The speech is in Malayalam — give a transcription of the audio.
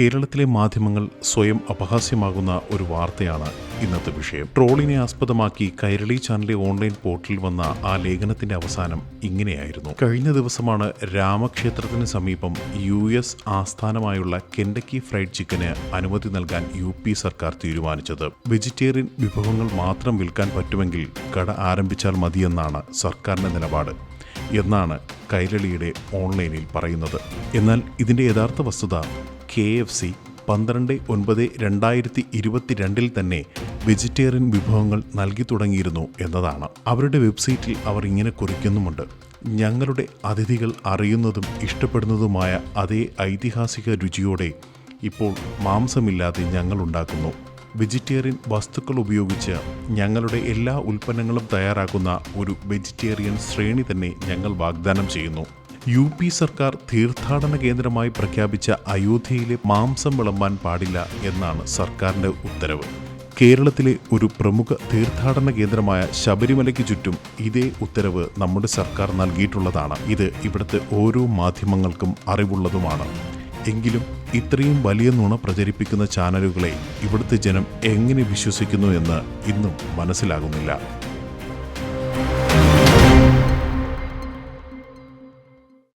കേരളത്തിലെ മാധ്യമങ്ങൾ സ്വയം അപഹാസ്യമാകുന്ന ഒരു വാർത്തയാണ് ഇന്നത്തെ വിഷയം. ട്രോളിനെ ആസ്പദമാക്കി കൈരളി ചാനലിലെ ഓൺലൈൻ പോർട്ടലിൽ വന്ന ആ ലേഖനത്തിന്റെ അവസാനം ഇങ്ങനെയായിരുന്നു. കഴിഞ്ഞ ദിവസമാണ് രാമക്ഷേത്രത്തിന് സമീപം യു എസ് ആസ്ഥാനമായുള്ള കെൻഡക്കി ഫ്രൈഡ് ചിക്കന് അനുമതി നൽകാൻ യു പി സർക്കാർ തീരുമാനിച്ചത്. വെജിറ്റേറിയൻ വിഭവങ്ങൾ മാത്രം വിൽക്കാൻ പറ്റുമെങ്കിൽ കട ആരംഭിച്ചാൽ മതിയെന്നാണ് സർക്കാരിന്റെ നിലപാട്. എന്നാണ് കൈരളിയുടെ ഓൺലൈനിൽ പറയുന്നത്. എന്നാൽ ഇതിന്റെ യഥാർത്ഥ വസ്തുത കെ എഫ് സി പന്ത്രണ്ട് ഒൻപത് രണ്ടായിരത്തി ഇരുപത്തിരണ്ടിൽ തന്നെ വെജിറ്റേറിയൻ വിഭവങ്ങൾ നൽകി തുടങ്ങിയിരുന്നു എന്നതാണ്. അവരുടെ വെബ്സൈറ്റിൽ അവർ ഇങ്ങനെ കുറിക്കുന്നുമുണ്ട്. ഞങ്ങളുടെ അതിഥികൾ അറിയുന്നതും ഇഷ്ടപ്പെടുന്നതുമായ അതേ ഐതിഹാസിക രുചിയോടെ ഇപ്പോൾ മാംസമില്ലാതെ ഞങ്ങൾ ഉണ്ടാക്കുന്നു. വെജിറ്റേറിയൻ വസ്തുക്കൾ ഉപയോഗിച്ച് ഞങ്ങളുടെ എല്ലാ ഉൽപ്പന്നങ്ങളും തയ്യാറാക്കുന്ന ഒരു വെജിറ്റേറിയൻ ശ്രേണി തന്നെ ഞങ്ങൾ വാഗ്ദാനം ചെയ്യുന്നു. യു പി സർക്കാർ തീർത്ഥാടന കേന്ദ്രമായി പ്രഖ്യാപിച്ച അയോധ്യയിലെ മാംസം വിളമ്പാൻ പാടില്ല എന്നാണ് സർക്കാരിന്റെ ഉത്തരവ്. കേരളത്തിലെ ഒരു പ്രമുഖ തീർത്ഥാടന കേന്ദ്രമായ ശബരിമലയ്ക്ക് ചുറ്റും ഇതേ ഉത്തരവ് നമ്മുടെ സർക്കാർ നൽകിയിട്ടുള്ളതാണ്. ഇത് ഇവിടുത്തെ ഓരോ മാധ്യമങ്ങൾക്കും അറിവുള്ളതുമാണ്. എങ്കിലും ഇത്രയും വലിയ നുണ പ്രചരിപ്പിക്കുന്ന ചാനലുകളെ ഇവിടുത്തെ ജനം എങ്ങനെ വിശ്വസിക്കുന്നു എന്ന് ഇന്നും മനസ്സിലാകുന്നില്ല.